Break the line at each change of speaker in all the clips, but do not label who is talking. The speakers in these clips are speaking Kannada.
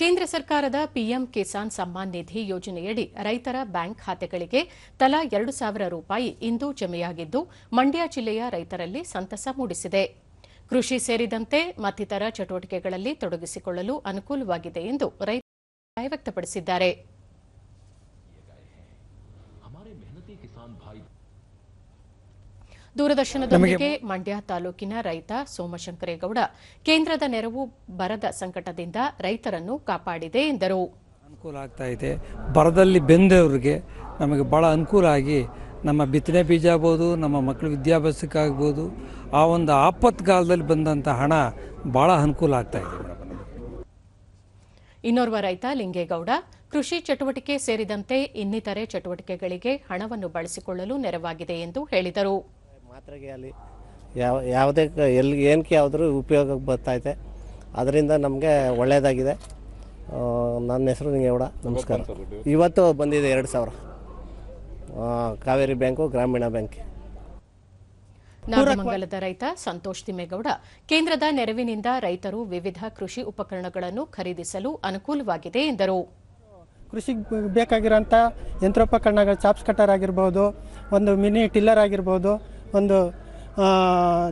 ಕೇಂದ್ರ ಸರ್ಕಾರದ ಪಿಎಂ ಕಿಸಾನ್ ಸಮ್ಮಾನ್ ನಿಧಿ ಯೋಜನೆಯಡಿ ರೈತರ ಬ್ಯಾಂಕ್ ಖಾತೆಗಳಿಗೆ ತಲಾ ಎರಡು ಸಾವಿರ ರೂಪಾಯಿ ಇಂದು ಜಮೆಯಾಗಿದ್ದು, ಮಂಡ್ಯ ಜಿಲ್ಲೆಯ ರೈತರಲ್ಲಿ ಸಂತಸ ಮೂಡಿಸಿದೆ. ಕೃಷಿ ಸೇರಿದಂತೆ ಮತ್ತಿತರ ಚಟುವಟಿಕೆಗಳಲ್ಲಿ ತೊಡಗಿಸಿಕೊಳ್ಳಲು ಅನುಕೂಲವಾಗಿದೆ ಎಂದು ರೈತರು ವ್ಯಕ್ತಪಡಿಸಿದ್ದಾರೆ. ದೂರದರ್ಶನದೊಂದಿಗೆ ಮಂಡ್ಯ ತಾಲೂಕಿನ ರೈತ ಸೋಮಶಂಕರೇಗೌಡ ಕೇಂದ್ರದ ನೆರವು ಬರದ ಸಂಕಟದಿಂದ ರೈತರನ್ನು ಕಾಪಾಡಿದೆ ಎಂದರು.
ಅನುಕೂಲ ಆಗ್ತಾ ಇದೆ. ಬರದಲ್ಲಿ ಬೆಂದವರಿಗೆ ನಮಗೆ ಬಹಳ ಅನುಕೂಲ ಆಗಿ ನಮ್ಮ ಬಿತ್ತನೆ ಬೀಜ ಆಗ್ಬೋದು ನಮ್ಮ ಮಕ್ಕಳ ವಿದ್ಯಾಭ್ಯಾಸಕ್ಕಾಗ್ಬೋದು ಆ ಒಂದು ಆಪತ್ ಕಾಲದಲ್ಲಿ ಬಂದಂಥ ಹಣ ಬಹಳ ಅನುಕೂಲ ಆಗ್ತಾ ಇದೆ.
ಇನ್ನೋರ್ವ ರೈತ ಲಿಂಗೇಗೌಡ ಕೃಷಿ ಚಟುವಟಿಕೆ ಸೇರಿದಂತೆ ಇನ್ನಿತರೆ ಚಟುವಟಿಕೆಗಳಿಗೆ ಹಣವನ್ನು ಬಳಸಿಕೊಳ್ಳಲು ನೆರವಾಗಿದೆ ಎಂದು ಹೇಳಿದರು.
ಮಾತ್ರೆಗೆ ಅಲ್ಲಿ ಯಾವ ಯಾವುದೇ ಎಲ್ಲಿ ಏನಕ್ಕೆ ಯಾವುದ್ರ ಉಪಯೋಗಕ್ಕೆ ಬರ್ತೈತೆ ಅದರಿಂದ ನಮಗೆ ಒಳ್ಳೆಯದಾಗಿದೆ. ನನ್ನ ಹೆಸರು ನಿಂಗೇಗೌಡ. ನಮಸ್ಕಾರ. ಇವತ್ತು ಬಂದಿದೆ ಎರಡು ಸಾವಿರ. Kaveri bank Grameena bank.
ನಾಗಮಂಗಲದ ರೈತ ಸಂತೋಷ್ ತಿಮ್ಮೇಗೌಡ. ಕೇಂದ್ರದ ನೆರವಿನಿಂದ ರೈತರು ವಿವಿಧ ಕೃಷಿ ಉಪಕರಣಗಳನ್ನು ಖರೀದಿಸಲು ಅನುಕೂಲವಾಗಿದೆ ಎಂದರು.
ಕೃಷಿಗೆ ಬೇಕಾಗಿರೋಂಥ ಯಂತ್ರೋಪಕರಣಗಳು ಚಾಪ್ಸ್ ಕಟ್ಟರ್ ಆಗಿರ್ಬೋದು ಒಂದು ಮಿನಿ ಟಿಲ್ಲರ್ ಆಗಿರ್ಬೋದು ಒಂದು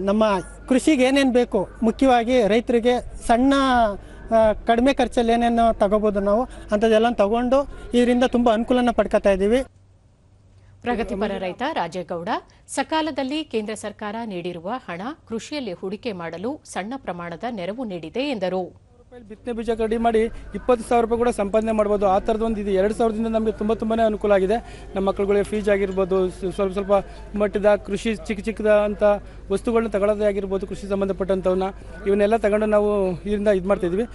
ನಮ್ಮ ಕೃಷಿಗೆ ಏನೇನು ಬೇಕು, ಮುಖ್ಯವಾಗಿ ರೈತರಿಗೆ ಸಣ್ಣ ಕಡಿಮೆ ಖರ್ಚಲ್ಲಿ ಏನೇನು ತಗೋಬೋದು ನಾವು, ಅಂಥದ್ದೆಲ್ಲ ತಗೊಂಡು ಇದರಿಂದ ತುಂಬ ಅನುಕೂಲನ ಪಡ್ಕೊತಾ ಇದ್ದೀವಿ.
ಪ್ರಗತಿಪರ ರೈತ ರಾಜೇಗೌಡ, ಸಕಾಲದಲ್ಲಿ ಕೇಂದ್ರ ಸರ್ಕಾರ ನೀಡಿರುವ ಹಣ ಕೃಷಿಯಲ್ಲಿ ಹೂಡಿಕೆ ಮಾಡಲು ಸಣ್ಣ ಪ್ರಮಾಣದ ನೆರವು ನೀಡಿದೆ ಎಂದರು.
ಬಿತ್ತನೆ ಬೀಜ ರೆಡಿ ಮಾಡಿ ಇಪ್ಪತ್ತು ಸಾವಿರ ರೂಪಾಯಿ ಕೂಡ ಸಂಪಾದನೆ ಮಾಡ್ಬೋದು. ಆ ಥರದ್ದು ಒಂದು ಇದು ಎರಡು ಸಾವಿರದಿಂದ ನಮಗೆ ತುಂಬ ತುಂಬಾ ಅನುಕೂಲ ಆಗಿದೆ. ನಮ್ಮ ಮಕ್ಕಳುಗಳಿಗೆ ಫೀಸ್ ಆಗಿರ್ಬೋದು ಸ್ವಲ್ಪ ಸ್ವಲ್ಪ ಮಟ್ಟದ ಕೃಷಿ ಚಿಕ್ಕ ಚಿಕ್ಕದ ಅಂತ ವಸ್ತುಗಳನ್ನ ತಗೊಳ್ಳೋದೇ ಆಗಿರ್ಬೋದು, ಕೃಷಿ ಸಂಬಂಧಪಟ್ಟಂಥವನ್ನ ಇವನ್ನೆಲ್ಲ ತಗೊಂಡು ನಾವು ಇದರಿಂದ ಇದು ಮಾಡ್ತಿದ್ವಿ